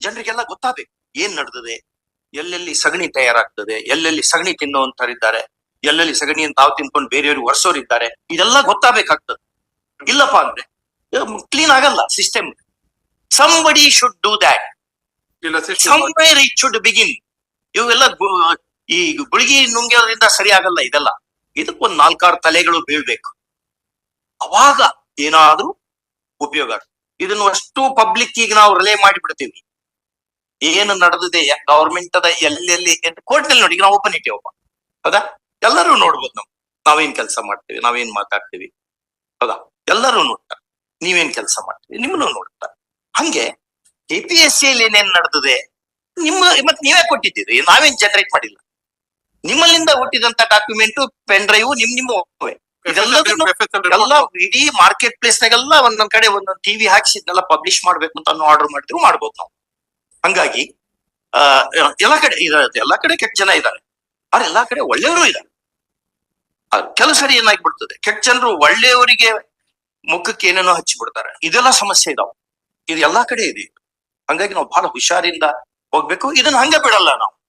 ಜನರಿಗೆಲ್ಲ ಗೊತ್ತಾಗಬೇಕು. ಏನ್ ನಡೆದಿದೆ? ಎಲ್ಲೆಲ್ಲಿ ಸಗಣಿ ತಯಾರಾಗ್ತದೆ? ಎಲ್ಲೆಲ್ಲಿ ಸಗಣಿ ತಿನ್ನುವಂತರಿದ್ದಾರೆ ಎಲ್ಲೆಲ್ಲಿ ಸಗಣಿಯನ್ನು ತಾವು ತಿನ್ಕೊಂಡು ಬೇರೆಯವ್ರಿಗೆ ಒರೆಸೋರಿದ್ದಾರೆ? ಇದೆಲ್ಲ ಗೊತ್ತಾಗಬೇಕಾಗ್ತದೆ. ಇಲ್ಲಪ್ಪ ಅಂದ್ರೆ ಕ್ಲೀನ್ ಆಗಲ್ಲ system somebody should do that somewhere it should begin ಇವೆಲ್ಲ ಈ ಗುಳಿಗೆ ನುಂಗೋದ್ರಿಂದ ಸರಿ ಆಗಲ್ಲ ಇದೆಲ್ಲ. ಇದಕ್ಕೊಂದ್ ನಾಲ್ಕಾರು ತಲೆಗಳು ಬೀಳ್ಬೇಕು. ಅವಾಗ ಏನಾದ್ರೂ ಉಪಯೋಗ. ಇದನ್ನು ಅಷ್ಟು ಪಬ್ಲಿಕ್ ಈಗ ನಾವು ರಿಲೇ ಮಾಡಿಬಿಡ್ತೀವಿ. ಏನು ನಡೆದಿದೆ ಗವರ್ಮೆಂಟ್ ಅದ ಎಲ್ಲೆಲ್ಲಿ ಕೋರ್ಟ್ನಲ್ಲಿ ನೋಡಿ ನಾವು ಓಪನ್ ಇಟ್ಟೇವಪ್ಪ. ಹೌದಾ? ಎಲ್ಲರೂ ನೋಡ್ಬೋದು ನಾವು. ನಾವೇನ್ ಕೆಲಸ ಮಾಡ್ತೀವಿ ನಾವೇನ್ ಮಾತಾಡ್ತೀವಿ. ಹೌದಾ? ಎಲ್ಲರೂ ನೋಡ್ತಾರೆ. ನೀವೇನ್ ಕೆಲಸ ಮಾಡ್ತೀವಿ ನಿಮ್ಮನ್ನು ನೋಡ್ತಾರೆ. ಹಂಗೆ ಕೆ ಪಿ ಎಸ್ ಸಿ ಅಲ್ಲಿ ಏನೇನ್ ನಡೆದಿದೆ ನಿಮ್ಮ ಮತ್ ನೀವೇ ಕೊಟ್ಟಿದ್ದೀರಿ ನಾವೇನ್ ಜನರೇಟ್ ಮಾಡಿಲ್ಲ. ನಿಮ್ಮಲ್ಲಿಂದ ಹುಟ್ಟಿದಂತ ಡಾಕ್ಯುಮೆಂಟ್ ಪೆನ್ ಡ್ರೈವ್ ನಿಮ್ ನಿಮ್ಮ ಎಲ್ಲ ಇಡೀ ಮಾರ್ಕೆಟ್ ಪ್ಲೇಸ್ ನಾಗೆಲ್ಲ ಒಂದೊಂದ್ ಕಡೆ ಒಂದೊಂದ್ ಟಿವಿ ಹಾಕ್ಸಿ ಇದನ್ನೆಲ್ಲ ಪಬ್ಲಿಷ್ ಮಾಡ್ಬೇಕು ಅಂತ ಆರ್ಡರ್ ಮಾಡಿದ್ರು ಮಾಡ್ಬೋದು ನಾವು. ಹಂಗಾಗಿ, ಆ, ಎಲ್ಲಾ ಕಡೆ ಎಲ್ಲಾ ಕಡೆ ಕೆಟ್ಟ ಜನ ಇದ್ದಾರೆ. ಆದ್ರೆ ಎಲ್ಲಾ ಕಡೆ ಒಳ್ಳೆಯವರು ಇದ್ದಾರೆ. ಕೆಲವು ಸರಿ ಏನಾಗ್ಬಿಡ್ತದೆ? ಕೆಟ್ಟ ಜನರು ಒಳ್ಳೆಯವರಿಗೆ ಮುಖಕ್ಕೆ ಏನೇನೋ ಹಚ್ಚಿ ಬಿಡ್ತಾರೆ ಇದೆಲ್ಲ ಸಮಸ್ಯೆ ಇದಾವೆ. ಇದು ಎಲ್ಲಾ ಕಡೆ ಇದೆ. ಹಂಗಾಗಿ ನಾವು ಬಹಳ ಹುಷಾರಿಂದ ಹೋಗ್ಬೇಕು. ಇದನ್ನ ಹಂಗೆ ಬಿಡಲ್ಲ ನಾವು.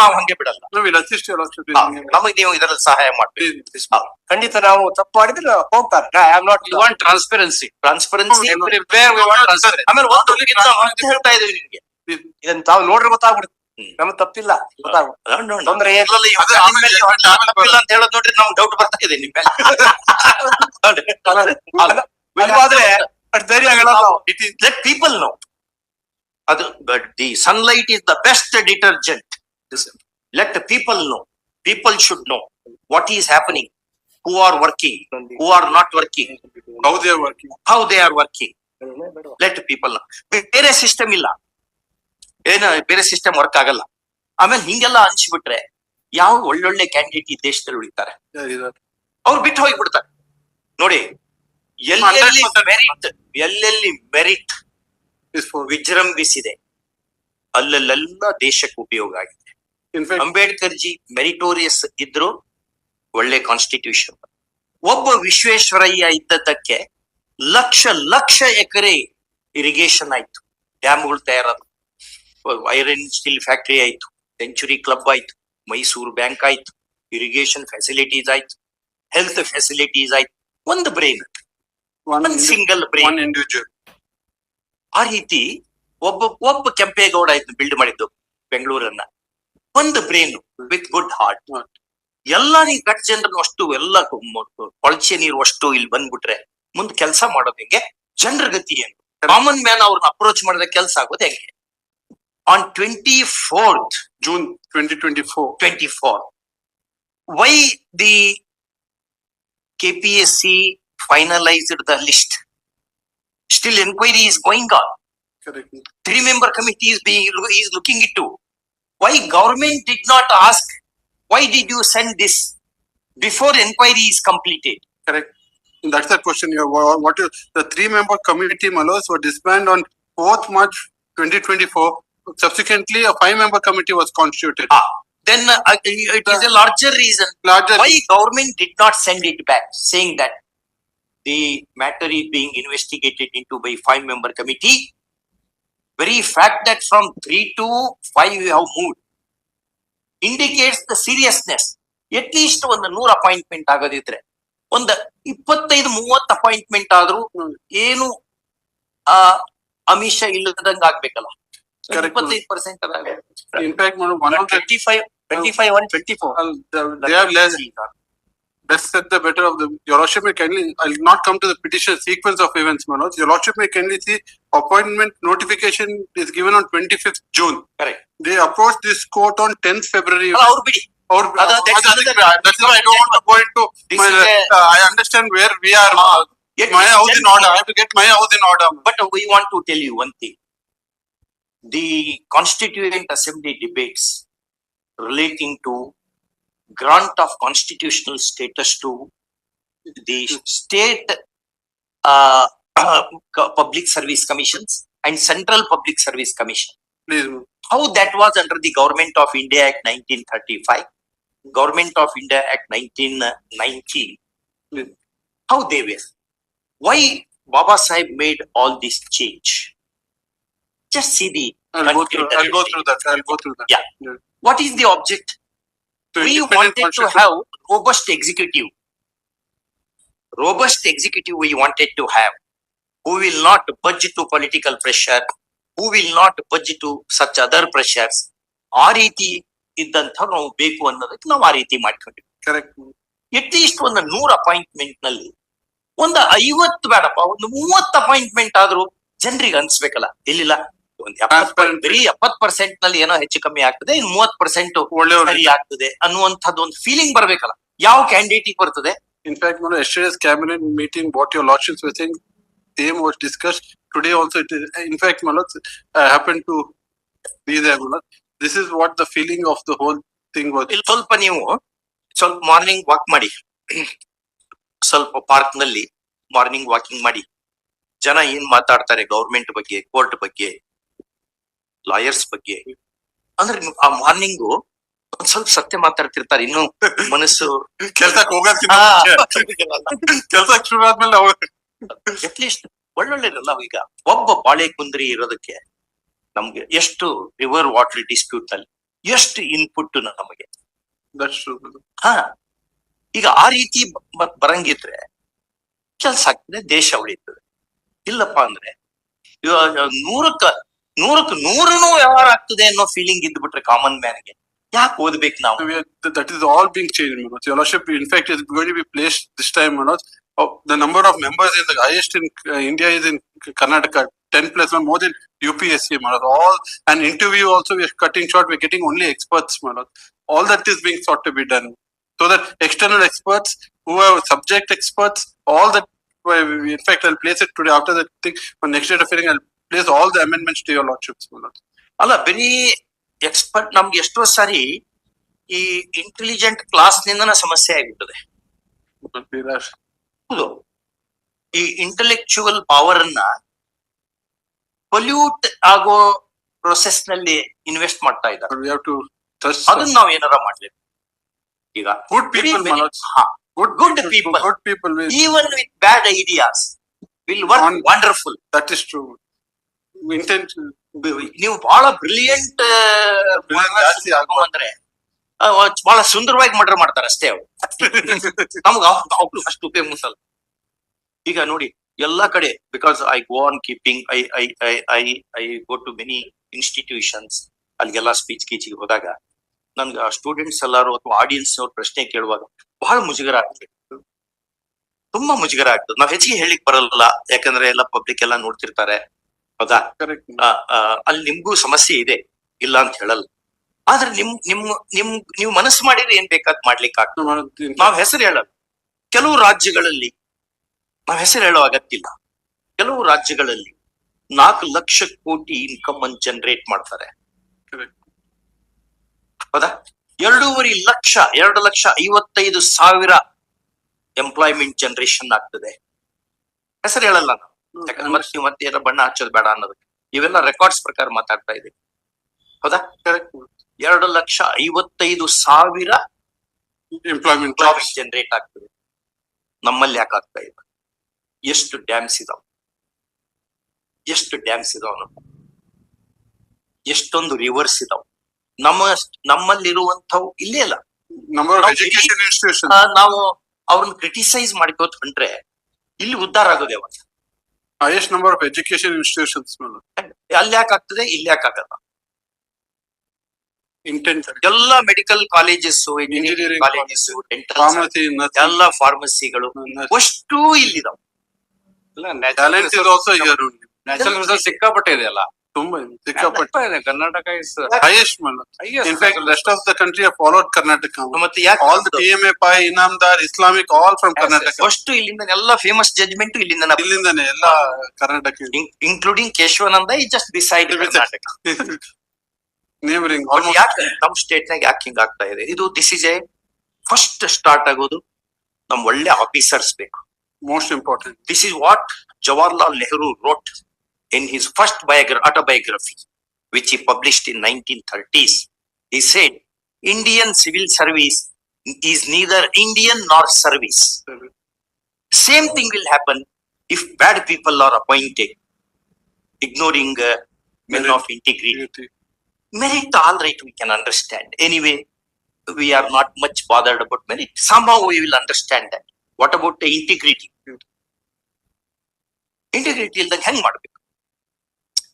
ನಾವು ಹಂಗೆ ಬಿಡಲ್ಲ. ನಮಗ್ ನೀವು ಇದರಲ್ಲಿ ಸಹಾಯ ಮಾಡ್ಬೇಕು. ಖಂಡಿತ ನಾವು ತಪ್ಪು ಮಾಡಿದ್ರೆ ಹೋಗ್ತಾರೆ. I am not you want. Transparency transparency. ಆಮೇಲೆ ಒಂದು ಹೇಳ್ತಾ ಇದೀವಿ ನಿಮ್ಗೆ. ಇದನ್ನ ತಾವು ನೋಡ್ರಿ ಗೊತ್ತಾಗ್ಬಿಡುತ್ತೆ. ನಮ್ಗೆ ತಪ್ಪಿಲ್ಲ. ಗೊತ್ತಾಗ್ಬಿಡುತ್ತೆ. ತೊಂದ್ರೆ ನಿಮ್ಮ ತಪ್ಪಿಲ್ಲ ಅಂತ ಹೇಳೋದ್ ನೋಡ್ರಿ ನಮ್ಗೆ ಡೌಟ್ ಬರ್ತಾ ಇದೆ ಅಲ್ವಾದ್ರೆ ಧೈರ್ಯ ಆಗಲ್ಲ it is let people know ಅದು the sunlight is the best detergent let people know people should know what is happening who are working who are not working how they working how they are working let people ಬೇರೆ system ಇಲ್ಲ. ಏನ ಬೇರೆ system work ಆಗಲ್ಲ. ಆಮೇಲೆ ಹಿಂಗೆಲ್ಲ ಅನ್ಸ್ಬಿಟ್ರೆ ಯಾವ ಒಳ್ಳೊಳ್ಳೆ candidate ಈ ದೇಶದಲ್ಲಿ ಉಳಿತಾರೆ? ಅವ್ರು ಬಿಟ್ಟು ಹೋಗ್ಬಿಡ್ತಾರೆ. ನೋಡಿ ಎಲ್ಲೆಲ್ಲಿ 100% ಮೆರಿಟ್ ಎಲ್ಲೆಲ್ಲಿ ಮೆರಿಟ್ ವಿಜೃಂಭಿಸಿದೆ. ಅಲ್ಲಲ್ಲೆಲ್ಲ ದೇಶಕ್ಕೆ ಉಪಯೋಗ ಆಗಿದೆ. ಅಂಬೇಡ್ಕರ್ ಜಿ ಮೆರಿಟೋರಿಯಸ್ ಇದ್ರು ಒಳ್ಳೆ ಕಾನ್ಸ್ಟಿಟ್ಯೂಷನ್ ಒಬ್ಬ ವಿಶ್ವೇಶ್ವರಯ್ಯ ಇದ್ದದ್ದಕ್ಕೆ ಲಕ್ಷ ಲಕ್ಷ ಎಕರೆ ಇರಿಗೇಷನ್ ಆಯ್ತು. ಡ್ಯಾಮ್ಗಳು ತಯಾರಾದ ಐರನ್ ಸ್ಟೀಲ್ ಫ್ಯಾಕ್ಟರಿ ಆಯ್ತು ಸೆಂಚುರಿ ಕ್ಲಬ್ ಆಯ್ತು ಮೈಸೂರು ಬ್ಯಾಂಕ್ ಆಯ್ತು ಇರಿಗೇಷನ್ ಫೆಸಿಲಿಟೀಸ್ ಆಯ್ತು ಹೆಲ್ತ್ ಫೆಸಿಲಿಟೀಸ್ ಆಯ್ತು. ಒಂದು ಬ್ರೈನ್ ಒಂದು ಸಿಂಗಲ್ ಬ್ರೈನ್ ಇಂಡಿವಿಜುವಲ್ ಆ ರೀತಿ ಒಬ್ಬ ಒಬ್ಬ ಕೆಂಪೇಗೌಡ ಆಯ್ತು ಬಿಲ್ಡ್ ಮಾಡಿದ್ದು ಬೆಂಗಳೂರನ್ನ. ಒಂದು ಬ್ರೇನ್ ವಿತ್ ಗುಡ್ ಹಾರ್ಟ್ ಎಲ್ಲಾ ಎಲ್ಲ ನೀವು ಗಟ್ ಜನರನ್ನು ಅಷ್ಟು ಎಲ್ಲ ಕೊಳಚೆ ನೀರು ಅಷ್ಟು ಇಲ್ಲಿ ಬಂದ್ಬಿಟ್ರೆ ಮುಂದೆ ಕೆಲಸ ಮಾಡೋದು ಹೆಂಗೆ? ಜನರ ಗತಿ ಏನು? ಕಾಮನ್ ಮ್ಯಾನ್ ಅವ್ರನ್ನ ಅಪ್ರೋಚ್ ಮಾಡಿದ ಕೆಲಸ ಆಗೋದು ಹೆಂಗೆ? On twenty fourth June twenty twenty four twenty four why the KPSC finalised the list Still inquiry is going on. Correct. Three member committee is being is looking into. Why government did not ask? Why did you send this before inquiry is completed? Correct. That's the question. You what the three member committee Malos were disbanded on 4th March 2024. Subsequently, a five member committee was constituted. Ah, then uh, it is a larger reason Larger. why government did not send it back, saying that the matter is being investigated into by five member committee very fact that from three to five we have moved indicates the seriousness at least ಒಂದು ನೂರ appointment ಆಗೋದಿದ್ರೆ ಒಂದ್ ಇಪ್ಪತ್ತೈದು ಮೂವತ್ತು appointment ಆದ್ರೂ ಹ್ಮ್. ಏನು ಆ ಅಮಿಷ ಇಲ್ಲದಂಗ ಆಗ್ಬೇಕಲ್ಲ Correct. ಇಪ್ಪತ್ತೈದು percent In fact, one one of the, twenty five twenty five one twenty four uh, the- they have less, best said the better of the, your lordship may kindly, I'll not come to the petition sequence of events, Manoj. Your lordship may kindly see appointment notification is given on twenty fifth June. Correct. They approached this court on tenth February. ಅವ್ರು ಬಿಡಿ Or, Other- that's another- that's why I don't want to go into This my, is a- uh, I understand where we are. uh, Yet My it's house in just- order. I have to get my house in order. But we want to tell you one thing. The Constituent Assembly debates relating to grant of constitutional status to the hmm. state uh, uh public service commissions and central public service commission. How that was under the Government of India Act nineteen thirty-five, Government of India Act nineteen ninety. Hmm. How they were. Why Baba Sahib made all this change? just see the I'll go through, I'll go through that, I'll go through that. Yeah. Hmm. what is the object we wanted to have robust executive robust executive we wanted to have who will not budge to political pressure who will not budge to such other pressures ಆ ರೀತಿ ಇದ್ದಂಥ ನಾವು ಬೇಕು ಅನ್ನೋದಕ್ಕೆ ನಾವು ಆ ರೀತಿ ಮಾಡ್ಕೊಂಡಿವಿ Correct. At least ಒಂದು ನೂರ್ ಅಪಾಯಿಂಟ್ಮೆಂಟ್ನಲ್ಲಿ ಒಂದು ಐವತ್ತು ಬೇಡಪ್ಪ ಒಂದು ಮೂವತ್ತು ಅಪಾಯಿಂಟ್ಮೆಂಟ್ ಆದ್ರೂ ಜನರಿಗೆ ಅನ್ಸ್ಬೇಕಲ್ಲ ಇಲ್ಲಿಲ್ಲ. ಬರೀ ಎಪ್ಪತ್ ಪರ್ಸೆಂಟ್ನಲ್ಲಿ ಏನೋ ಹೆಚ್ಚು ಕಮ್ಮಿ ಆಗ್ತದೆ ಇನ್ ಮೂವತ್ ಪರ್ಸೆಂಟ್ ಒಳ್ಳೆ ಆಗ್ತದೆ ಅನ್ನುವಂಥದ್ದು ಒಂದು ಫೀಲಿಂಗ್ ಬರ್ಬೇಕಲ್ಲ. ಯಾವ ಕ್ಯಾಂಡಿಡೇಟ್ ಬರ್ತದೆ? In fact fact, Mano, cabinet meeting, what your lordships were saying, same was discussed. Today also, it in fact in fact, to be this is what feeling of the whole thing was. ಇಲ್ಲಿ ಸ್ವಲ್ಪ ನೀವು ಸ್ವಲ್ಪ morning walk ಮಾಡಿ. ಸ್ವಲ್ಪ ಪಾರ್ಕ್ನಲ್ಲಿ morning walking ಮಾಡಿ. ಜನ ಏನ್ ಮಾತಾಡ್ತಾರೆ ಗೌರ್ಮೆಂಟ್ ಬಗ್ಗೆ ಕೋರ್ಟ್ ಬಗ್ಗೆ? ಲಾಯರ್ಸ್ ಬಗ್ಗೆ. ಅಂದ್ರೆ ಆ ಮಾರ್ನಿಂಗು ಒಂದ್ ಸ್ವಲ್ಪ ಸತ್ಯ ಮಾತಾಡ್ತಿರ್ತಾರೆ ಇನ್ನು ಮನಸ್ಸು ಕೆಲ್ಸಕ್ಕೆ ಹೋಗೋದ್ಕಿಂತ ಕೆಲ್ಸಕ್ಕೆ ಶುರು ಆದ್ಮೇಲೆ ಅವ್ರು ಅಟ್ಲೀಸ್ಟ್ ಒಳ್ಳೊಳ್ಳೆದಲ್ಲ ಈಗ. ಒಬ್ಬ ಬಾಳೆ ಕುಂದ್ರಿ ಇರೋದಕ್ಕೆ ನಮ್ಗೆ ಎಷ್ಟು ರಿವರ್ ವಾಟರ್ ಡಿಸ್ಪ್ಯೂಟ್ನಲ್ಲಿ ಎಷ್ಟು ಇನ್ಪುಟ್ ನಮಗೆ. ಹ. ಈಗ ಆ ರೀತಿ ಬರಂಗಿದ್ರೆ ಕೆಲ್ಸ ಆಗ್ತದೆ ದೇಶ ಉಳಿತದೆ. ಇಲ್ಲಪ್ಪ ಅಂದ್ರೆ ಇವಾಗ ನೂರಕ್ಕ ನೂರಕ್ಕೆ ನೂರನು ವ್ಯವಹಾರ ಆಗ್ತದೆ ಅನ್ನೋ ಫೀಲಿಂಗ್ ಇದ್ಬಿಟ್ರೆ ಕಾಮನ್ ಮ್ಯಾನ್ಗೆ ಯಾಕೆ ಓದ್ಬೇಕು ನಾವು So we are, th- that is all being changed, Manoj. Your lordship, in fact, is going to be placed this time, Manoj. Oh, the number of members is the highest in uh, India is in Karnataka, ten plus one, more than UPSC, Manoj. All, and interview also we are cutting short, we're getting only experts, Manoj. All that is being sought to be done. So that external experts, who are subject experts, all that, well, we- in fact, I'll place it today after that thing, on next day of hearing, I'll all the amendments to your lordships, Manoj. ಅಲ್ಲ ಬರೀ expert ನಮ್ಗೆ ಎಷ್ಟೋ ಸಾರಿ ಈ intelligent class ನಿಂದನ ಸಮಸ್ಯೆ ಆಗಿಬಿಟ್ಟದೆ ಹೌದು ಈ intellectual power ಅನ್ನ ಪೊಲ್ಯೂಟ್ ಆಗೋ ಪ್ರೊಸೆಸ್ನಲ್ಲಿ ಇನ್ವೆಸ್ಟ್ ಮಾಡ್ತಾ ಇದ್ದಾರೆ. ಅದನ್ನ ನಾವು ಏನಾರ ಮಾಡ್ಲೇಬೇಕು ಈಗ. Good, Good people, people. Good people. will- even with bad ideas will work wonderful That is true. ನೀವು ಬಹಳ ಬ್ರಿಲಿಯಂಟ್ ಜಾಸ್ತಿ ಅಂದ್ರೆ ಬಹಳ ಸುಂದರವಾಗಿ ಮರ್ಡರ್ ಮಾಡ್ತಾರೆ ಅಷ್ಟೇ ಅವ್ರು. ನಮ್ಗೆ ಅವ್ರು ಅಷ್ಟು ಮುಸಲ್ಲ ಈಗ ನೋಡಿ ಎಲ್ಲಾ ಕಡೆ because I go on keeping I I I I I go to many institutions ಅಲ್ಲಿಗೆಲ್ಲ ಸ್ಪೀಚ್ ಗೀಚಿಗೆ ಹೋದಾಗ ನನ್ಗೆ ಸ್ಟೂಡೆಂಟ್ಸ್ ಎಲ್ಲಾರು ಅಥವಾ ಆಡಿಯನ್ಸ್ ಅವ್ರ ಪ್ರಶ್ನೆ ಕೇಳುವಾಗ ಬಹಳ ಮುಜುಗರ ಆಗ್ತದೆ. ತುಂಬಾ ಮುಜುಗರ ಆಗ್ತದೆ. ನಾವ್ ಹೆಚ್ಚಿಗೆ ಹೇಳಿಕ್ ಬರಲ್ಲ ಯಾಕಂದ್ರೆ ಎಲ್ಲ ಪಬ್ಲಿಕ್ ಎಲ್ಲ ನೋಡ್ತಿರ್ತಾರೆ. ಹೌದಾ? ಅಲ್ಲಿ ನಿಮ್ಗೂ ಸಮಸ್ಯೆ ಇದೆ. ಇಲ್ಲ ಅಂತ ಹೇಳಲ್ಲ. ಆದ್ರೆ ನಿಮ್ ನಿಮ್ ನಿಮ್ ನೀವು ಮನಸ್ಸು ಮಾಡಿದ್ರೆ ಏನ್ ಬೇಕಾದ್ ಮಾಡ್ಲಿಕ್ಕೆ ಆಗ್ತದೆ ನಾವ್ ಹೆಸರು ಹೇಳಲ್ಲ. ಕೆಲವು ರಾಜ್ಯಗಳಲ್ಲಿ ನಾವ್ ಹೆಸರು ಹೇಳೋ ಅಗತ್ಯ ಇಲ್ಲ ಕೆಲವು ರಾಜ್ಯಗಳಲ್ಲಿ ನಾಲ್ಕು ಲಕ್ಷ ಕೋಟಿ ಇನ್ಕಮ್ ಅನ್ನು ಜನರೇಟ್ ಮಾಡ್ತಾರೆ. ಹೌದಾ? ಎರಡೂವರೆ ಲಕ್ಷ ಎರಡು ಲಕ್ಷ ಐವತ್ತೈದು ಸಾವಿರ ಎಂಪ್ಲಾಯ್ಮೆಂಟ್ ಜನರೇಷನ್ ಆಗ್ತದೆ. ಹೆಸರು ಹೇಳಲ್ಲ ನಾವು ಯಾಕಂದ್ರೆ ಮತ್ತೆ ನೀವು ಮತ್ತೆ ಏನೋ ಬಣ್ಣ ಹಚ್ಚೋದು ಬೇಡ ಅನ್ನೋದಕ್ಕೆ. ಇವೆಲ್ಲ ರೆಕಾರ್ಡ್ಸ್ ಪ್ರಕಾರ ಮಾತಾಡ್ತಾ ಇದೆ ಹೌದಾ. ಎರಡು ಲಕ್ಷ ಐವತ್ತೈದು ಸಾವಿರ ಎಂಪ್ಲಾಯ್ಮೆಂಟ್ ಜಾಬ್ಸ್ ಜನರೇಟ್ ಆಗ್ತದೆ. ನಮ್ಮಲ್ಲಿ ಯಾಕೆ ಆಗ್ತಾ ಇದೆ ಎಷ್ಟು ಡ್ಯಾಮ್ಸ್ ಇದಾವ? ಎಷ್ಟು ಡ್ಯಾಮ್ಸ್ ಇದಾವ ನಮ್ಮ ಎಷ್ಟೊಂದು ರಿವರ್ಸ್ ಇದಾವ. ನಮ್ಮ ನಮ್ಮಲ್ಲಿರುವಂತವು ಇಲ್ಲೇ ಇಲ್ಲ ನಾವು ಅವ್ರನ್ನ ಕ್ರಿಟಿಸೈಸ್ ಮಾಡ್ಕೋತ ಹೊಂಟ್ರೆ ಇಲ್ಲಿ ಉದ್ದಾರ ಆಗೋದೇ ಯಾವಾಗ RS number of education institutions ಮೇಲಲ್ಲ ಇಲ್ಲ ಯಾಕ ಆಗುತ್ತೆ ಇಲ್ಲ ಯಾಕ ಆಗಲ್ಲ? ಇಂಟೆನ್ಸರ್ ಎಲ್ಲಾ medical colleges engineering colleges international ಎಲ್ಲಾ ಫಾರ್ಮಸಿಗಳು ಅಷ್ಟು ಇಲ್ಲಿದವು. ಇಲ್ಲ national too also here national ತುಂಬಾ. ಸಿಕ್ಕಾಪಟ್ಟೆ. Karnataka is highest Manoj. Rest of the country followed Karnataka. ಮತ್ತೆ ಯಾಕೆ all TMA, Pai, Inamdar, Islamic all from Karnataka. ಅಷ್ಟು ಇಲ್ಲಿಂದ ಎಲ್ಲ ಫೇಮಸ್ ಜಡ್ಜ್ಮೆಂಟ್ ಇಲ್ಲಿಂದ ಇಲ್ಲಿಂದಾನೆ ಎಲ್ಲ ಕರ್ನಾಟಕ ಇನ್ಕ್ಲೂಡಿಂಗ್ ಕೇಶವಾನಂದ ಈ just decide Karnataka neighbouring almost ಯಾಕೆ ನಮ್ ಸ್ಟೇಟ್ ನಾಗ ಯಾಕೆ ಹಿಂಗ್ ಆಗ್ತಾ ಇದೆ? ಇದು this is a first start ಆಗೋದು. ನಮ್ ಒಳ್ಳೆ ಆಫೀಸರ್ಸ್ ಬೇಕು. Most important this is what Jawaharlal Nehru wrote. in his first biogra- autobiography, which he published in 1930s. He said, Indian civil service is neither Indian nor service. Same thing will happen if bad people are appointed, ignoring uh, men Merit. of integrity. Merit, all right, we can understand. Anyway, we are not much bothered about merit. Somehow we will understand that. What about the integrity? Integrity ಇಲ್ದಂಗೆ ಹೆಂಗ್ ಮಾಡ್ಬೇಕು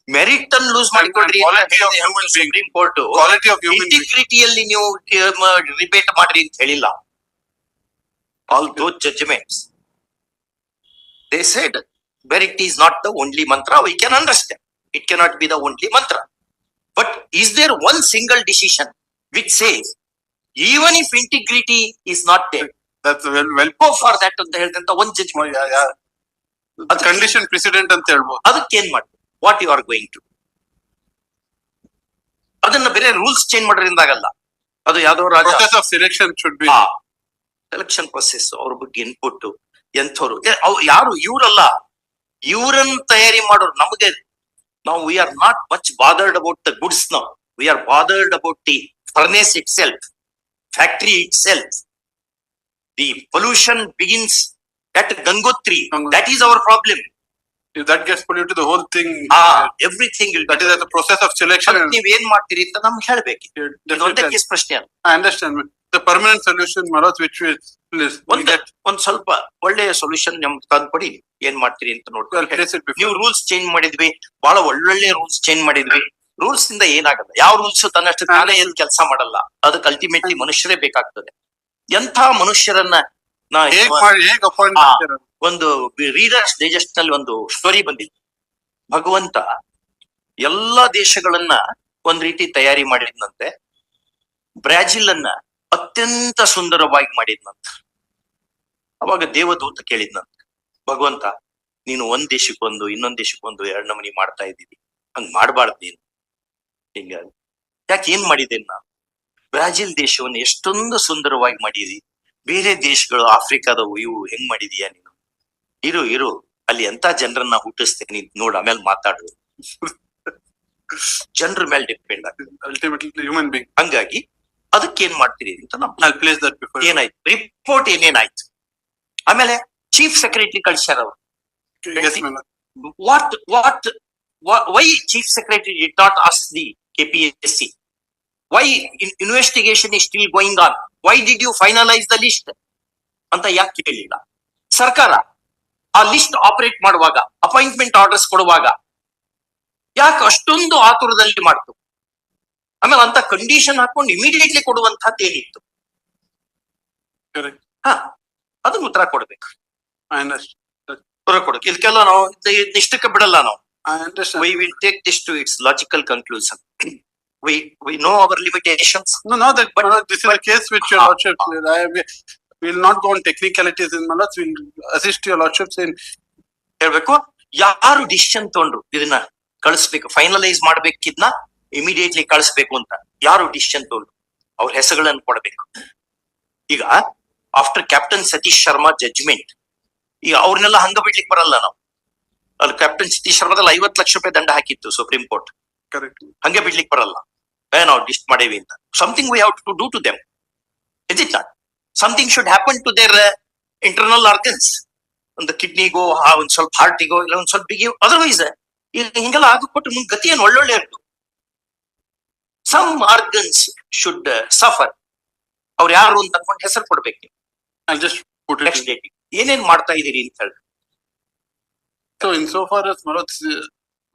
merit ಅನ್ನು loose ಮಾಡಿಕೊಡ್ರಿ. Supreme court. ಇಂಟಿಗ್ರಿಟಿಯಲ್ಲಿ ನೀವು ರಿಪೇಟ್ ಮಾಡ್ರಿ ಅಂತ ಹೇಳಿಲ್ಲ. Although judgments they said merit is not the only mantra we can understand it cannot be the only mantra but is there one single decision which says even if integrity is not there That's well, well, go for that ಅಂತ ಹೇಳಿದಂತ ಒಂದ್ judgement condition president ಅಂತ ಹೇಳ್ಬೋದು. ಅದಕ್ಕೆ ಏನ್ ಮಾಡಿ what you are going to ಅದನ್ನ ಬೇರೆ ರೂಲ್ಸ್ ಚೇಂಜ್ ಮಾಡೋದ್ರಿಂದ ಆಗಲ್ಲ. ಅದು ಯಾವ್ದೋ ರಾಜ ಸೆಲೆಕ್ಷನ್ ಎಲೆಕ್ಷನ್ ಪ್ರೊಸೆಸ್ ಅವ್ರ ಬಗ್ಗೆ ಇನ್ಪುಟ್ ಎಂಥವ್ರು. ಯಾರು? ಇವ್ರಲ್ಲ. ಇವ್ರನ್ನ ತಯಾರಿ ಮಾಡೋರು ನಮಗೆ ನಾವು we are not much bothered about the goods ನಾವು we are bothered about the furnace itself factory itself the pollution begins that Gangotri Gangotri. That is our problem if that gets polluted the whole thing ಆ everything that is at the process of selection and ನೀವ್ ಏನ್ ಮಾಡ್ತೀರಿ ಅಂತ ನಮ್ಗೆ ಹೇಳ್ಬೇಕು. Yeah, definitely. Case ಪ್ರಶ್ನೆ ಅಲ್ಲ. I understand the permanent solution Manoj which will will ಒಂದ್ get ಒಂದ್ ಸ್ವಲ್ಪ ಒಳ್ಳೆಯ ಸೊಲ್ಯೂಷನ್ ನಮ್ಗೆ ತಂದ್ಕೊಡಿ. ಏನ್ ಮಾಡ್ತೀರಿ ಅಂತ well ನೋಡ್ಕೊಂಡು place it before. ನೀವು ರೂಲ್ಸ್ ಚೇಂಜ್ ಮಾಡಿದ್ವಿ ಬಹಳ ಒಳ್ಳೊಳ್ಳೆ ರೂಲ್ಸ್ ಚೇಂಜ್ ಮಾಡಿದ್ವಿ. ರೂಲ್ಸ್ ಇಂದ ಏನಾಗಲ್ಲ. ಯಾವ ರೂಲ್ಸ್ ತನ್ನಷ್ಟು ತಾನೇ ಏನ್ ಕೆಲಸ ಮಾಡಲ್ಲ. ಅದಕ್ಕೆ ಅಲ್ಟಿಮೇಟ್ಲಿ ಮನುಷ್ಯರೇ ಬೇಕಾಗ್ತದೆ. ಎಂಥ ಮನುಷ್ಯರನ್ನ ನಾ ಒಂದು ರೀಡರ್ಸ್ ಡೈಜೆಸ್ಟ್ನಲ್ಲಿ ಒಂದು ಸ್ಟೋರಿ ಬಂದಿತ್ತು. ಭಗವಂತ ಎಲ್ಲಾ ದೇಶಗಳನ್ನ ಒಂದ್ ರೀತಿ ತಯಾರಿ ಮಾಡಿದ್ನಂತೆ. ಬ್ರಾಜಿಲ್ ಅನ್ನ ಅತ್ಯಂತ ಸುಂದರವಾಗಿ ಮಾಡಿದ್ನಂತ. ಅವಾಗ ದೇವದೂತ ಕೇಳಿದ್ನಂತ ಭಗವಂತ ನೀನು ಒಂದ್ ದೇಶಕ್ಕೊಂದು ಇನ್ನೊಂದ್ ದೇಶಕ್ಕೊಂದು ಎರಡ್ ನಮನಿ ಮಾಡ್ತಾ ಇದ್ದೀವಿ. ಹಂಗ್ ಮಾಡ್ಬಾರ್ದು ನೀನು. ಹಿಂಗ ಯಾಕೆ ಏನ್ ಮಾಡಿದ್ದೇನೆ ನಾನು? ಬ್ರಾಜಿಲ್ ದೇಶವನ್ನು ಎಷ್ಟೊಂದು ಸುಂದರವಾಗಿ ಮಾಡಿದಿ ಬೇರೆ ದೇಶಗಳು ಆಫ್ರಿಕಾದವು ಇವು ಹೆಂಗ್ ಮಾಡಿದೀಯಾ ನೀನು? ಇರು ಇರು. ಅಲ್ಲಿ ಎಂತ ಜನರನ್ನ ಹುಟ್ಟಿಸ್ತೇನೆ ನೋಡಿ ಆಮೇಲೆ ಮಾತಾಡುದು ಜನರ ಮೇಲೆ ಡಿಪೆಂಡ್ ಆಗ್ತದೆ. ಹಂಗಾಗಿ ಅದಕ್ಕೆ ಏನ್ ಮಾಡ್ತೀರಿ ಅಂತ ಏನಾಯ್ತು? ರಿಪೋರ್ಟ್ ಏನೇನಾಯ್ತು? ಆಮೇಲೆ ಚೀಫ್ ಸೆಕ್ರೆಟರಿ ಕಳ್ಸ್ಯಾರ ಅವರು. What what why chief secretary did not ask the KPSC why investigation is still going on is did you finalise the list? ಅಂತ ಯಾಕೆ ಕೇಳಿಲ್ಲ. ಸರ್ಕಾರ ಆ ಲಿಸ್ಟ್ ಆಪರೇಟ್ ಮಾಡುವಾಗ ಅಪಾಯಿಂಟ್ಮೆಂಟ್ ಆರ್ಡರ್ಸ್ ಕೊಡುವಾಗ ಯಾಕೆ ಅಷ್ಟೊಂದು ಆತುರದಲ್ಲಿ ಮಾಡ್ತು? ಆಮೇಲೆ ಅಂತ ಕಂಡೀಷನ್ ಹಾಕೊಂಡು ಇಮಿಡಿಯೇಟ್ಲಿ ಕೊಡುವಂತಹದ್ದು ಏನಿತ್ತು? ಹಾ ಅದನ್ನ ಉತ್ತರ ಕೊಡ್ಬೇಕು. ಉತ್ತರ ಕೊಡಬೇಕು. ಇದಕ್ಕೆಲ್ಲ ನಾವು ಇದ್- ಇಷ್ಟಕ್ಕೆ ಬಿಡಲ್ಲ ನಾವು. We will take this to its logical conclusion. We, we know our limitations. no no that But- no, this is a but- case which your Ah. lordship I will not go on technicalities in Manoj we'll assist your lordships in ಹೇಳ್ಬೇಕು? ಯಾರು decision ತಗೊಂಡ್ರು ಇದನ್ನ ಕಳಿಸ್ಬೇಕು finalise ಮಾಡ್ಬೇಕಿದ್ನ immediately ಕಳಿಸ್ಬೇಕು ಅಂತ? ಯಾರು decision ತಗೊಂಡ್ರು? ಅವ್ರ ಹೆಸರುಗಳನ್ನು ಕೊಡಬೇಕು. ಈಗ after captain Satish Sharma judgment ಈಗ ಅವ್ರನ್ನೆಲ್ಲ ಹಂಗ ಬಿಡ್ಲಿಕ್ಕೆ ಬರಲ್ಲ ನಾವು. ಅಲ್ಲಿ ಕ್ಯಾಪ್ಟನ್ ಸತೀಶ್ ಶರ್ಮಾದಲ್ಲಿ ಐವತ್ತು ಲಕ್ಷ ರೂಪಾಯಿ ದಂಡ ಹಾಕಿತ್ತು ಸುಪ್ರೀಂ ಕೋರ್ಟ್. ಹಂಗೆ ಬಿಡ್ಲಿಕ್ಕೆ ಬರಲ್ಲ. ಏ ನಾವು ಡಿಸ್ಟ್ ಮಾಡೇವಿ ಅಂತ. Something we have to do to them is it not something should happen to their internal organs ಒಂದು ಕಿಡ್ನಿಗೋ ಒಂದ್ ಸ್ವಲ್ಪ ಹಾರ್ಟಿಗೋ ಇಲ್ಲ ಒಂದ್ ಸ್ವಲ್ಪ ಬಿಗಿ ಅದರ್ವೈಸ್ ಈಗ ಹಿಂಗೆಲ್ಲ ಆಗಿಕೊಟ್ಟು ಮುಂದೆ ಗತಿ ಏನು ಒಳ್ಳೊಳ್ಳೆ ಇರ್ತು ಸಮ್ ಆರ್ಗನ್ಸ್ ಶುಡ್ ಸಫರ್ ಅವ್ರು ಯಾರು ಅಂತ ಅನ್ಕೊಂಡು ಹೆಸರು ಕೊಡ್ಬೇಕು ಏನೇನ್ ಮಾಡ್ತಾ ಇದೀರಿ ಅಂತ ಹೇಳಿ. So in so far uh,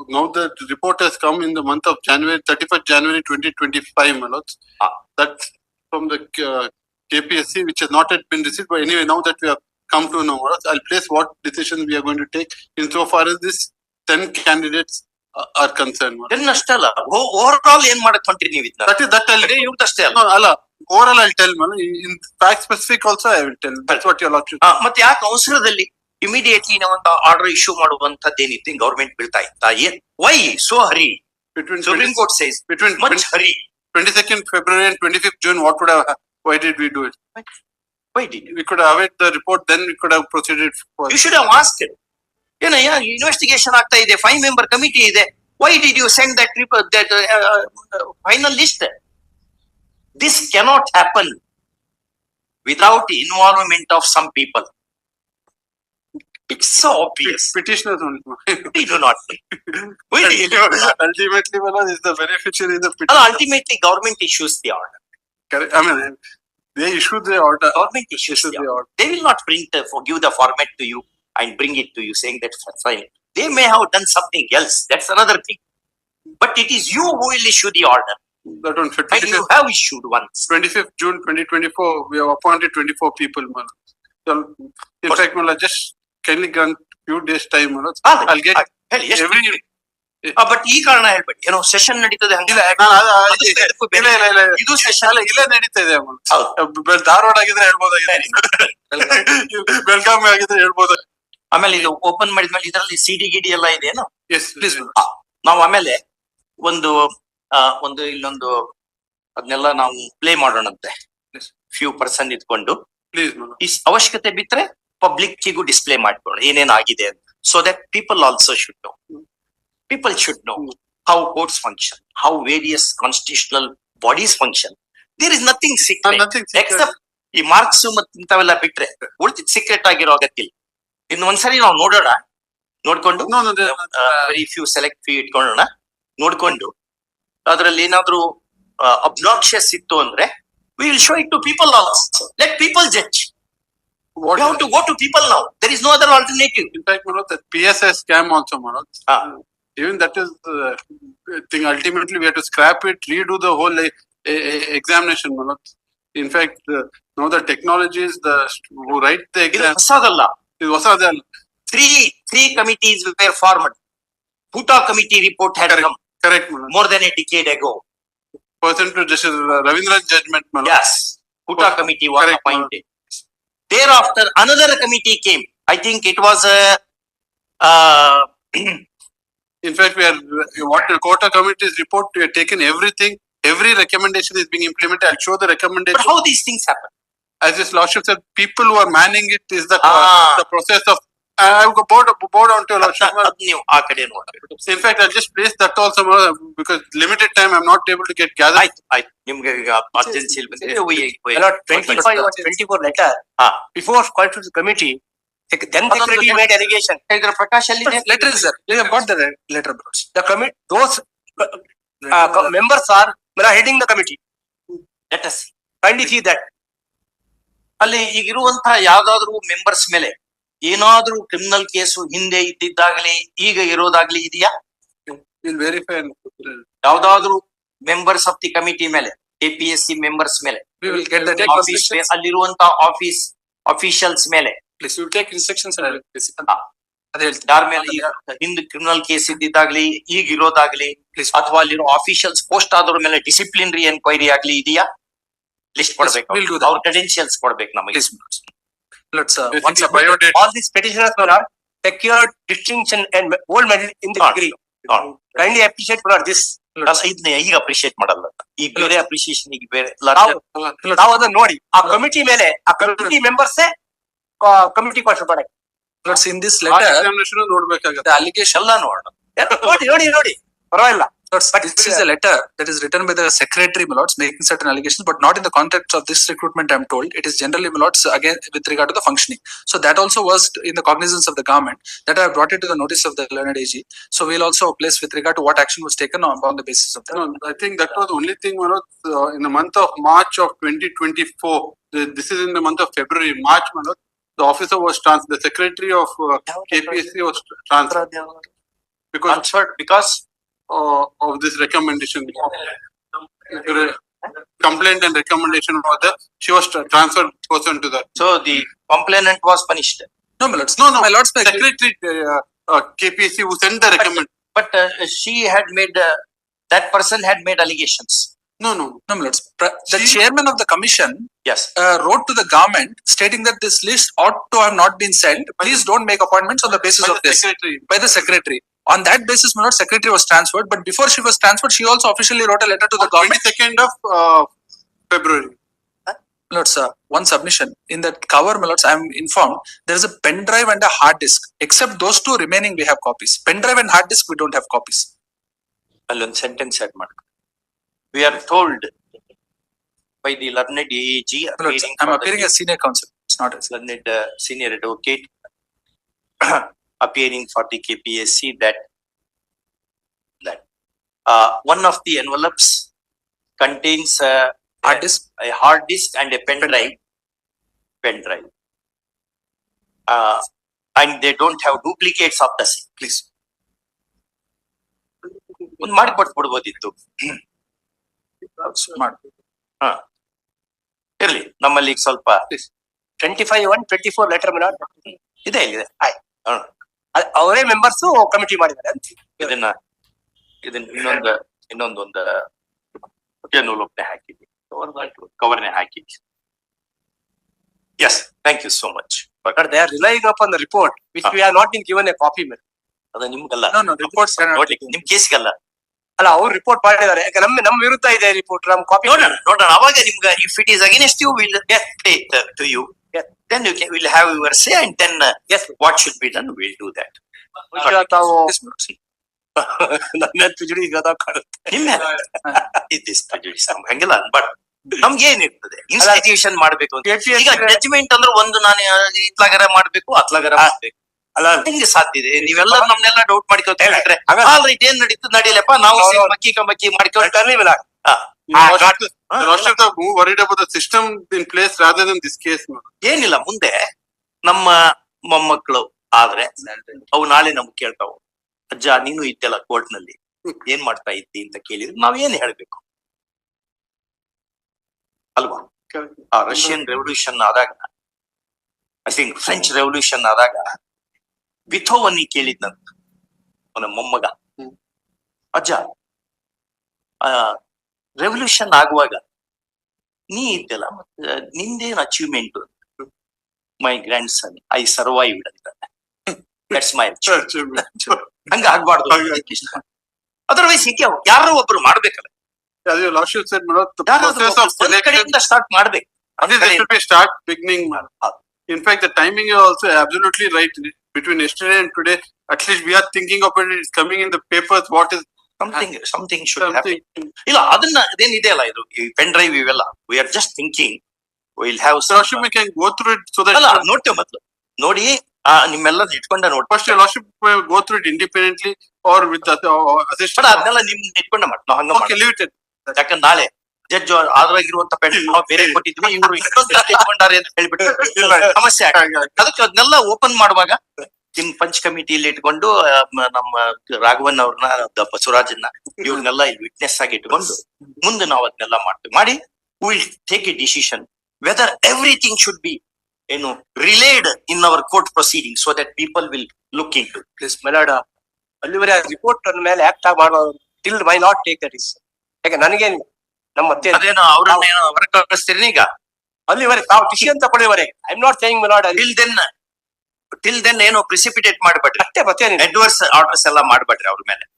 now the report has come in the month of January, thirty-first January twenty twenty-five, Manoj. Ah. That's from the uh, KPSC, which has not yet been received, but anyway, now that we have come to know, Malot, I'll place what decision we are going to take insofar as this 10 candidates uh, are concerned. Manoj. ಇದನ್ನ ಅಷ್ಟೇ ಅಲ್ಲ over all ಏನ್ ಮಾಡಕ್ ಹೊಂಟ್ರಿ ನೀವು ಇದನ್ನ That is, that I'll, tell. ಅಲ್ಲ no, Allah, overall I'll tell, Manoj, in in fact specific also I will tell, that's what your lordship. ಆ, ಮತ್ತೆ ಯಾಕೆ ಅವಸರದಲ್ಲಿ ಇಮಿಡಿಯೇಟ್ಲಿ ನಾವಂತ ಆರ್ಡರ್ ಇಶ್ಯೂ ಮಾಡುವಂತದ್ದೇನಿತ್ತು ಗವರ್ಮೆಂಟ್ ಬೀಳ್ತಾ ಇತ್ತ ಏನ್ why so hurry Between supreme 20 court says between much hurry twenty-second February and twenty-fifth June, what would have, hap- why did we do it? Why did we could have await the report, then we could have proceeded for. You should have ask ಏನಯ್ಯ investigation ಆಗ್ತಾ ಇದೆ five member committee ಇದೆ why did you send that that final list this cannot happen without involvement of some people it's so obvious. Petitioners only. We do not know. We really do not. Ultimately, Manoj, is the beneficiary is the And petitioner. ultimately, government issues the order. Correct. I mean, they issue the order. Government issues Issue the order. order. They will not bring the, give the format to you and bring it to you saying that fine. They may have done something else. That's another thing. But it is you who will issue the order. That one, And you have issued one. twenty-fifth June twenty twenty-four, we have appointed twenty-four people, Manoj. So, in But- fact, Manoj, just kindly few days time ಹೇಳಿ but ಈ ಕಾರಣ ಹೇಳ್ಬೇಡಿ. ಏನೋ session ನಡೀತದೆ. ಇದು. Session ಇಲ್ಲೇ ನಡೀತಾ ಇದೆ ಧಾರವಾಡ ಆಗಿದ್ರೆ ಹೇಳ್ಬೋದಾಗಿದೆ. ಬೆಳಗಾವಿ. ಆಗಿದ್ರೆ ಹೇಳ್ಬೋದು ಆಮೇಲೆ ಇದು ಓಪನ್ ಮಾಡಿದ್ಮೇಲೆ ಇದರಲ್ಲಿ ಸಿಡಿ ಗಿಡಿ ಎಲ್ಲ ಇದೆ ಎಸ್ ಪ್ಲೀಸ್ ನಾವು ಆಮೇಲೆ ಒಂದು ಒಂದು ಇಲ್ಲೊಂದು ಅದನ್ನೆಲ್ಲ ನಾವು ಪ್ಲೇ ಮಾಡೋಣಂತೆ. ಫ್ಯೂ ಪರ್ಸನ್ ಇದ್ಕೊಂಡು. ಪ್ಲೀಸ್ ಈ ಅವಶ್ಯಕತೆ ಬಿಟ್ರೆ ಪಬ್ಲಿಕ್ಕಿಗೂ ಡಿಸ್ಪ್ಲೇ ಮಾಡ್ಕೊಳ್ಳೋಣ ಏನೇನ್ ಆಗಿದೆ ಅಂತ. So that people also should know people should know how courts function how various constitutional bodies function there is nothing secret except ಈ ಮಾರ್ಕ್ಸ್ ಮತ್ತೆ ಇಂಥವೆಲ್ಲ ಬಿಟ್ರೆ ಉಳಿದಿದ್ ಸೀಕ್ರೆಟ್ ಆಗಿರೋ ಅಗತ್ಯ ಇಲ್ಲ ಇನ್ನು ಒಂದ್ಸರಿ ನಾವು ನೋಡೋಣ. ನೋಡ್ಕೊಂಡು if you very few select fee ಇಟ್ಕೊಳ್ಳೋಣ. ನೋಡ್ಕೊಂಡು ಅದ್ರಲ್ಲಿ ಏನಾದ್ರೂ ಅಬ್ನಾಕ್ಷಿಯಸ್ ಇತ್ತು ಅಂದ್ರೆ will show it to people also let people judge What you have to go to people now there is no other alternative in fact Manoj, that PSI scam also Manoj. Ah. even that is uh, thing ultimately we have to scrap it redo the whole uh, uh, examination Manoj. in fact uh, now the technologies the who write the ಇದು exam ಹೊಸದಲ್ಲ is ಹೊಸದಲ್ಲ three three committees were formed Bhuta committee report had Correct. come correct Manoj. more than a decade ago. person to Justice Ravindran judgment Manoj. Yes, Bhuta Oh, committee was correct, appointed. Thereafter, another committee came. I think it was a, uh, in fact we are what the Kota committee's report we have taken everything every recommendation is being implemented i'll show the recommendation but recommendation how these things happen? as this lordship said people who are manning it is the Ah. the process of limited time I'm ನಿಮ್ಗೆ ಈಗ twenty four letter before Prakash ಅಲ್ಲಿ letter is sir heading the committee letters ಅಲ್ಲಿ ಈಗ ಇರುವಂತಹ ಯಾವ್ದಾದ್ರು members ಮೇಲೆ ಏನಾದ್ರೂ criminal case ಹಿಂದೆ ಇದ್ದಿದ್ದಾಗ್ಲಿ ಈಗ ಇರೋದಾಗ್ಲಿ ಇದೆಯಾ? And ಯಾವ್ದಾದ್ರು ಮೆಂಬರ್ಸ್ ಆಫ್ ದಿ ಕಮಿಟಿ ಮೇಲೆ ಕೆಪಿಎಸ್ಸಿ ಮೆಂಬರ್ಸ್ ಮೇಲೆ the ಆಫೀಸ್ ಅಫಿಷಿಯಲ್ಸ್ ಮೇಲೆ. ಯಾರ ಮೇಲೆ ಹಿಂದ್ ಕ್ರಿಮಿನಲ್ ಕೇಸ್ ಇದ್ದಿದ್ದಾಗ್ಲಿ ಈಗ ಇರೋದಾಗ್ಲಿ ಅಥವಾ ಅಲ್ಲಿರೋ ಆಫೀಷಿಯಲ್ಸ್ ಪೋಸ್ಟ್ ಆದ್ರ ಮೇಲೆ ಡಿಸಿಪ್ಲಿನರಿ ಎನ್ಕ್ವೈರಿ ಆಗ್ಲಿ ಇದೆಯಾ? ಲಿಸ್ಟ್ ಕೊಡ್ಬೇಕು. ಅವ್ರ ಕ್ರೆಡೆನ್ಶಿಯಲ್ಸ್ ಕೊಡ್ಬೇಕು ನಮಗೆ. Let's, uh, Basically, once biodata. all these petitioners were not secured distinction and old medal in the Ah. degree. Ah. Kindly appreciate for this. ಅಲ್ಲ, ಇದನ್ನ ಈಗ ಅಪ್ರಿಶಿಯೇಟ್ ಮಾಡಲ್ಲ ಈಗ ಬೇರೆ ಅಪ್ರಿಶಿಯೇಷನ್ ಈಗ ಬೇರೆ ನಾವು ನಾವು ಅದನ್ನ ನೋಡಿ ಆ ಕಮಿಟಿ ಮೇಲೆ ಆ ಕಮಿಟಿ ಮೆಂಬರ್ಸ್ ಕಮಿಟಿ ಕೊಟ್ಟು ಮಾಡಿ But in this ಆ letter, examination ನೋಡ್ಬೇಕಾಗತ್ತೆ. the allegation, ಎಲ್ಲ ನೋಡೋಣ ನೋಡಿ ನೋಡಿ ನೋಡಿ ಪರವಾಗಿಲ್ಲ But this is a letter that is written by the secretary, my making certain allegations, but not in the context of this recruitment, I'm told. It is generally, my again, with regard to the functioning. So that also was in the cognizance of the government that I brought it to the notice of the learned AG. So we'll also place with regard to what action was taken on, on the basis of that. No, I think that was the only thing, my uh, in the month of March of 2024, this is in the month of February, March, my the officer was trans, the secretary of uh, KPSC was transferred. Because, transferred because uh, of this recommendation. Uh, complaint and recommendation was the she was transferred person to the So the complainant was punished. no my lords. no no My secretary. uh, uh, KPC who sent the recommendation. But uh, she had made, uh, that person had made allegations. No no No, my The She- chairman of the commission Yes. uh, wrote to the government stating that this list ought to have not been sent. Please don't make appointments on the basis by of the this secretary. by the secretary On that basis, my lord, secretary was transferred. But before she was transferred, she also officially wrote a letter to the On government. twenty-second of uh, February. My lords, uh, one submission in that cover, my lords, I am informed there is a pen drive and a hard disk. Except those two remaining, we have copies. Pen drive and hard disk, we don't have copies. ಅಲ್ಲೊಂದು sentence add ಮಾಡ we are told by the learned A G My lords, I'm appearing as senior counsel. It's not as learned senior advocate appearing for the KPSC that that uh, one of the envelopes contains a, Hard disk? a hard disk and a pen drive. Pen drive. Uh, and they don't have duplicates of the same. Please. ಒಂದ್ ಮಾಡಿ ಕೊಟ್ಬಿಡ್ಬೋದಿತ್ತು ಮಾಡು. ಇರ್ಲಿ ನಮ್ಮಲ್ಲಿ ಈಗ ಸ್ವಲ್ಪ twenty five one twenty four letter my lord ಇದೆ ಇದೆ ಅವರೇ ಮೆಂಬರ್ಸ್ ಕಮಿಟಿ ಮಾಡಿದ್ದಾರೆ ಅಂತ ಇದನ್ನ ಇದನ್ನ ಇನ್ನೊಂದು ಇನ್ನೊಂದೊಂದು ಎನ್ವಲಪ್ನೆ ಹಾಕಿದ್ವಿ. ಕವರ್ನೆ ಹಾಕಿ. Yes thank you so much but they are relying up on report which we have not been given a copy. ಮೇಲೆ ಅದು ನಿಮ್ಗಲ್ಲ. Cannot- ನೋಡ್ಲಿಕ್ಕೆ ನಿಮ್ ಕೇಸ್ಗಲ್ಲ. ಅಲ್ಲ ಅವ್ರು ರಿಪೋರ್ಟ್ ಮಾಡಿದ್ದಾರೆ. ಯಾಕೆ ನಮ್ಮ ನಮ್ಮ ವಿರುದ್ಧ ಇದೆ ರಿಪೋರ್ಟ್ ನಮ್ ಕಾಪಿ ನೋಡೋಣ ನೋಡೋಣ. ಅವಾಗ ನಿಮ್ಗೆ if it is against you will take to you then as what should be done will do that ತಾವು Yes, lords. ನನ್ನ ತುಜುಡಿ ಗದ ಕಾಣುತ್ತೆ ನಿಮ್ಮ ಇದಿಸ್ ಹಂಗಿಲ್ಲ ಬಟ್ ನಮ್ಗೆ ಏನಿರ್ತದೆ? ಇನ್ಸ್ಟಿಟ್ಯೂಷನ್ ಮಾಡ್ಬೇಕು ಅಂತ. KPSC ಈಗ ಜಡ್ಜ್ಮೆಂಟ್ ಅಂದ್ರೆ ಒಂದು ನಾನು ಇತ್ಲಾಗರ ಮಾಡ್ಬೇಕು ಅತ್ಲಾಗರ ಆ, ಮಾಡ್ಬೇಕು. ಅಲ್ಲ ಹೆಂಗೆ ಸಾಧ್ಯ ಇದೆ. ನೀವೆಲ್ಲ ನಮ್ನೆಲ್ಲ ಡೌಟ್ ಇದ್ರೆ ಹಾಗಾದ್ರೆ- ಆಲ್ ಏನ್ ನಡೀತು ನಡೀಲಪ್ಪ ನಾವು. ಮಕ್ಕಿ ಕಮಕ್ಕಿ ಮಾಡ್ಕೊಂಡು. ಆ, Your got Lordship, Your Lordship, the more worried about the system in place rather than this case. my ಏನಿಲ್ಲ ಮುಂದೆ ನಮ್ಮ ಮೊಮ್ಮಕ್ಕಳು ಆದ್ರೆ ಅವು ನಾಳೆ ನಮ್ಗೆ ಕೇಳ್ತಾವ. ಅಜ್ಜ ನೀನು ಇದ್ದಲ್ಲ ಕೋರ್ಟ್ನಲ್ಲಿ ಏನ್ ಮಾಡ್ತಾ ಇದ್ದಿ ಅಂತ ಕೇಳಿದ್ರೆ ನಾವ್ ಏನ್ ಹೇಳ್ಬೇಕು? ಅಲ್ವಾ? ಆ ರಷ್ಯನ್ ರೆವಲ್ಯೂಷನ್ ಆದಾಗ ಐ ಥಿಂಕ್ ಫ್ರೆಂಚ್ ರೆವಲ್ಯೂಷನ್ ಆದಾಗ ವಿಥೋವನ್ನಿ ಕೇಳಿದ್ನಂತ ಅವನ ಮೊಮ್ಮಗ. ಹ್ಮ್. ಅಜ್ಜ revolution ಆಗುವಾಗ ನೀ ಇದ್ದೆಲ್ಲ ಮತ್ತೆ ನಿಂದೇನ achievement my grandson i survived ಅಂತ दट ಆಗ್ಬಾರ್ದು माय सर सर ಹಾಗೆ ಆಗಬಾರದು ಅದರ್ವೈಸ್ ಹೀಗೆ ಆಗೋ ಯಾರೋ ಒಬ್ಬರು ಮಾಡಬೇಕಲ್ಲ. ಅದಕ್ಕೆ ಲೋಷ್ ಸರ್ ನರೋ ತಿಂದ್ ಸ್ಟಾರ್ಟ್ ಮಾಡಬೇಕು. ಅಂದ್ರೆ it should be start beginning ಮಾಡ್ತಾ in the timing you also absolutely today at least we are thinking of something something should happen. ಇಲ್ಲ ಅದನ್ನ ಅದೇನಿದೆ ಅಲ್ಲ ಇದು ಈ ಪೆನ್ ಡ್ರೈವ್ ಇವೆಲ್ಲ we are just thinking will have Your Lordship, can can go through it that. ಅಲ್ಲ ನೋಡ್ತೇವೆ ಮೊದಲು ನೋಡಿ ಆ ನಿಮ್ಮೆಲ್ಲ ಇಟ್ಕೊಂಡ ನೋಡಿ first lordship go through with the or assistant. But ಅದನ್ನೆಲ್ಲ ನಿಮ್ ಇಟ್ಕೊಂಡ ಮಾಡಿ ನಾವು ಹಂಗ it. at- ಯಾಕಂದ್ರೆ ನಾಳೆ ಜಡ್ಜ್ ಆದ್ರಾಗಿರುವಂತ ಪೆನ್ ನಾವು ಬೇರೆ ಕೊಟ್ಟಿದ್ವಿ ಇವರು ಇನ್ನೊಂದು ಇಟ್ಕೊಂಡಾರೆ ಅಂತ ಹೇಳ್ಬಿಟ್ಟು ಸಮಸ್ಯೆ. ಅದಕ್ಕೆ ಅದನ್ನೆಲ್ಲ ಓಪನ್ ಮಾಡುವಾಗ ನಿಮ್ ಪಂಚ್ ಕಮಿಟಿಯಲ್ಲಿ ಇಟ್ಕೊಂಡು ನಮ್ಮ ರಾಘವನ್ ಅವ್ರನ್ನ ಬಸವರಾಜನ್ನ ಇವ್ರನ್ನೆಲ್ಲ ಇಲ್ಲಿ ವಿಟ್ನೆಸ್ ಆಗಿ ಇಟ್ಕೊಂಡು ಮುಂದೆ ನಾವು ಅದನ್ನೆಲ್ಲ ಮಾಡ್ತೀವಿ. ಮಾಡಿ will take a decision whether everything should be ಏನು relayed in our court proceeding so that people will look into please milord ಅಲ್ಲಿವರೆ report ಮೇಲೆ ಆಕ್ಟ್ ಆಗಿ ಮಾಡೋ till my not take is ಯಾಕೆ ನನಗೆ ನಮ್ಮ ಮತ್ತೆ ಅದೇನೋ ಅವ್ರನ್ನ ಈಗ? ಅಲ್ಲಿವರೆ ತಾವು decision ತಗೊಳ್ಳಿವರೆಗೆ I am not saying milord till then till then ಏನು ಪ್ರಿಸಿಪಿಟೇಟ್ ಮಾಡ್ಬಿಟ್ರೆ. ಅಷ್ಟೇ ಮತ್ತೆ ಅಡ್ವರ್ಸ್ ಆರ್ಡರ್ಸ್ ಎಲ್ಲ ಮಾಡ್ಬಿಟ್ರೆ ಅವ್ರ ಮೇಲೆ.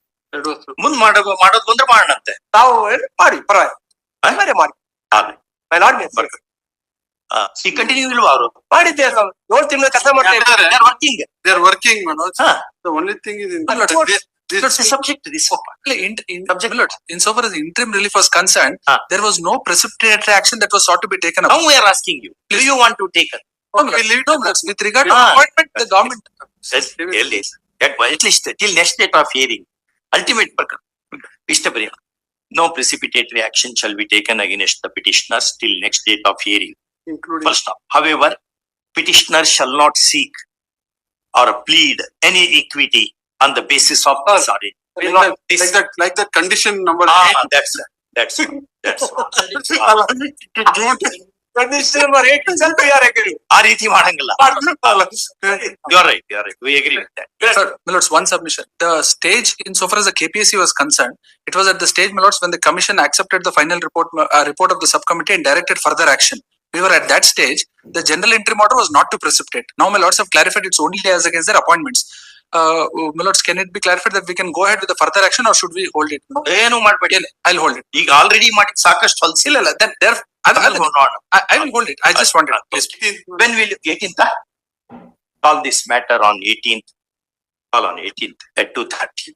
ಮುಂದ್ ಮಾಡೋದು ಮಾಡೋದು ಬಂದ್ರೆ ಮಾಡಣಂತೆ. ತಾವು ಮಾಡಿ ಪರವಾಗಿ interim relief was concern there was no precipitator action that was to be taken you want to taken We leave it on with regard to appointment, the government. That was till next date of hearing. Ultimate Mr. Priya, no precipitatory action shall be taken against the petitioners till next date of hearing. Including. First off, however, petitioner shall not seek or plead any equity on the basis of ah, this audit. Like, like, that, like that, condition number. Ah, eight. that's it. that's. that's, that's, that's, that's, that's we are agree. ಆ ರೀತಿ ಮಾಡಂಗಿಲ್ಲ you are right you are right we agree with that sir, my lords, one submission. The stage insofar as the KPSC was concerned, it was at the stage, my lords, when the commission accepted the final report, uh, report of the subcommittee and directed further action. We were at that stage, the general interim order was not to precipitate. Now, my lords have clarified it's only as against their appointments. Uh, my lords, can it be clarified that we can go ahead with the further action or should we hold it? ಏನು ಮಾಡ್ಬೇಡಿ I'll hold it. ಈಗ already ಮಾಡಿದ್ ಸಾಕಷ್ಟು ಹೊಲ್ಸಿಲ್ಲ ಇಲ್ಲ, ಇಲ್ಲ, then there, I, I, I will hold it. I just wanted, please. When will eighteenth call this matter on eighteenth call on eighteenth at two thirty.